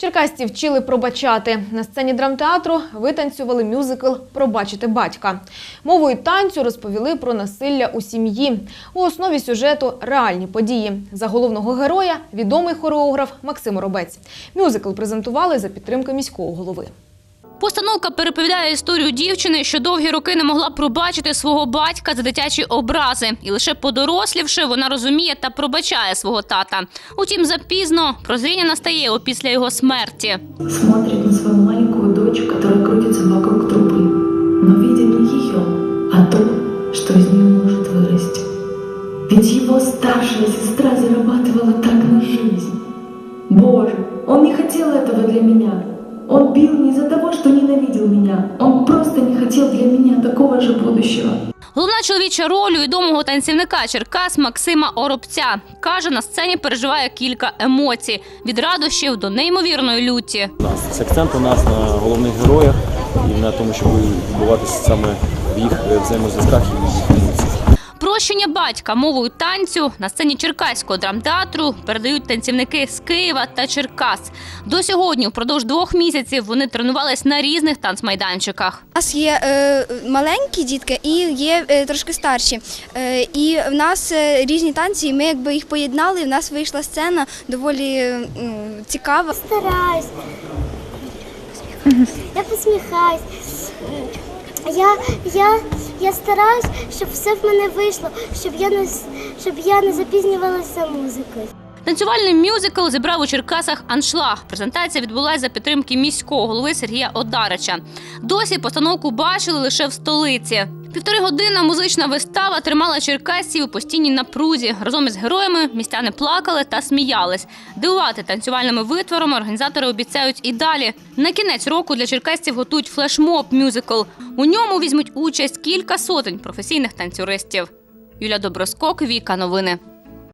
Черкасці вчили пробачати. На сцені драмтеатру витанцювали мюзикл Пробачити батька. Мовою танцю розповіли про насилля у сім'ї. У основі сюжету реальні події. За головного героя відомий хореограф Максим Робець. Мюзикл презентували за підтримки міського голови. Постановка переповідає історію дівчини, що довгі роки не могла пробачити свого батька за дитячі образи, і лише подорослівши, вона розуміє та пробачає свого тата. Утім, запізно прозріння настає опісля його смерті. смотрит на свою маленькую дочь, которая крутится вокруг трубы, но видит не ее, а то, что из нее может вырасти. Ведь его старшая сестра зарабатывала так на жизнь. Боже, он не хотел этого для меня. Он бил не из-за того, что ненавидел меня. Он просто не хотел для меня такого же будущего. Головна чоловіча роль у відомого танцівника Черкас Максима Оробця каже, на сцені переживає кілька емоцій від радощів до неймовірної люті. нас. Акцент у нас на головних героях і на тому, щоб відбуватися саме в їх е, взаємозв'язках і в їх емоціях. Прощення батька мовою танцю на сцені Черкаського драмтеатру передають танцівники з Києва та Черкас. До сьогодні, впродовж двох місяців, вони тренувались на різних танцмайданчиках. У нас є е, маленькі дітки і є е, трошки старші. Е, і в нас е, різні танці, і ми якби їх поєднали, і в нас вийшла сцена доволі м, цікава. стараюсь. Я посміхаюсь. Я, я, я стараюсь, щоб все в мене вийшло, щоб я не, щоб я не запізнювалася музикою. Танцювальний мюзикл зібрав у Черкасах аншлаг. Презентація відбулася за підтримки міського голови Сергія Одарича. Досі постановку бачили лише в столиці. Півтори година музична вистава тримала черкасців у постійній напрузі. Разом із героями містяни плакали та сміялись. Дивувати танцювальними витворами організатори обіцяють і далі. На кінець року для черкасців готують флешмоб мюзикл. У ньому візьмуть участь кілька сотень професійних танцюристів. Юля Доброскок, Віка Новини.